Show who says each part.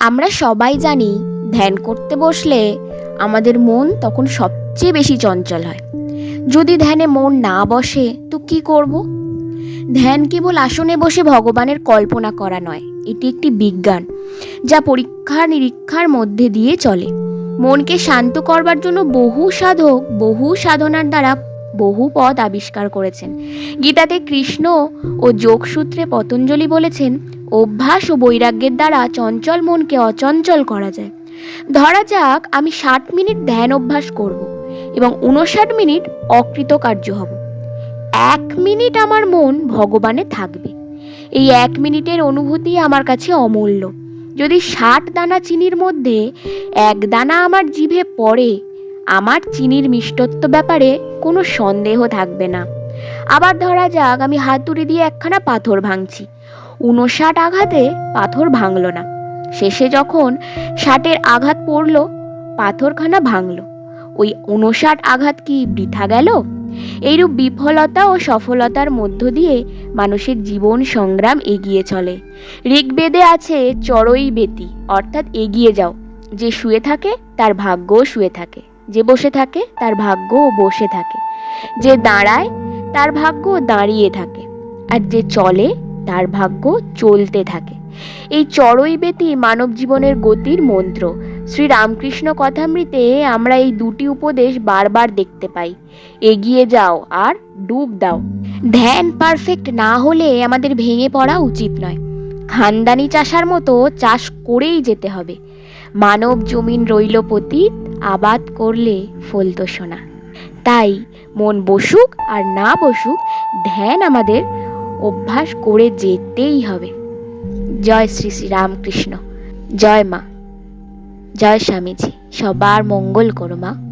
Speaker 1: আমরা সবাই জানি, ধ্যান করতে বসলে আমাদের মন তখন সবচেয়ে বেশি চঞ্চল হয়। যদি ধ্যানে মন না বসে, তো কি করব? ধ্যান কেবল আসনে বসে ভগবানের কল্পনা করা নয়, এটি একটি বিজ্ঞান, যা পরীক্ষা নিরীক্ষার মধ্যে দিয়ে চলে। মনকে শান্ত করবার জন্য বহু সাধক, বহু সাধনার দ্বারা বহু পথ আবিষ্কার করেছেন। গীতাতে কৃষ্ণ ও যোগসূত্রে পতঞ্জলি বলেছেন অভ্যাস ও বৈরাগ্যের দ্বারা চঞ্চল মনকে অচঞ্চল করা যায়। ধরা যাক, আমি ষাট মিনিট ধ্যান অভ্যাস করব এবং উনষাট মিনিট অকৃতকার্য হব। এক মিনিট আমার মন ভগবানে থাকবে। এই এক মিনিটের অনুভূতি আমার কাছে অমূল্য। যদি ষাট দানা চিনির মধ্যে এক দানা আমার জিভে পড়ে, আমার চিনির মিষ্টত্ব ব্যাপারে কোনো সন্দেহ থাকবে না। আবার ধরা যাক, আমি হাতুড়ি দিয়ে একখানা পাথর ভাঙছি। উনষাট আঘাতে পাথর ভাঙল না। শেষে যখন ষাটের আঘাত পড়ল, পাথরখানা ভাঙল। ওই উনষাট আঘাত কি বৃথা গেল? এইরূপ বিফলতা ও সফলতার মধ্য দিয়ে মানুষের জীবন সংগ্রাম এগিয়ে চলে। ঋগ্বেদে আছে, চড়ই বেতি অর্থাৎ এগিয়ে যাও। যে শুয়ে থাকে, তার ভাগ্যও শুয়ে থাকে। যে বসে থাকে, তার ভাগ্যও বসে থাকে। যে দাঁড়ায়, তার ভাগ্য দাঁড়িয়ে থাকে। আর যে চলে তার ভাগ্য চলতে থাকে। এই চড়ই বেতি মানব জীবনের গতির মন্ত্র। শ্রী রামকৃষ্ণ কথামৃতে আমরা এই দুটি উপদেশ বারবার দেখতে পাই। এগিয়ে যাও আর ডুব দাও। ধ্যান পারফেক্ট না হলে আমাদের ভেঙে পড়া উচিত নয়। খানদানি চাষার মতো চাষ করেই যেতে হবে। মানব জমিন রইল পতীত, আবাদ করলে ফলতো সোনা। তাই মন বসুক আর না বসুক, ধ্যান আমাদের অভ্যাস করে যেতেই হবে। জয় শ্রী শ্রী রামকৃষ্ণ। জয় মা। জয় স্বামীজি। সবার মঙ্গল করো মা।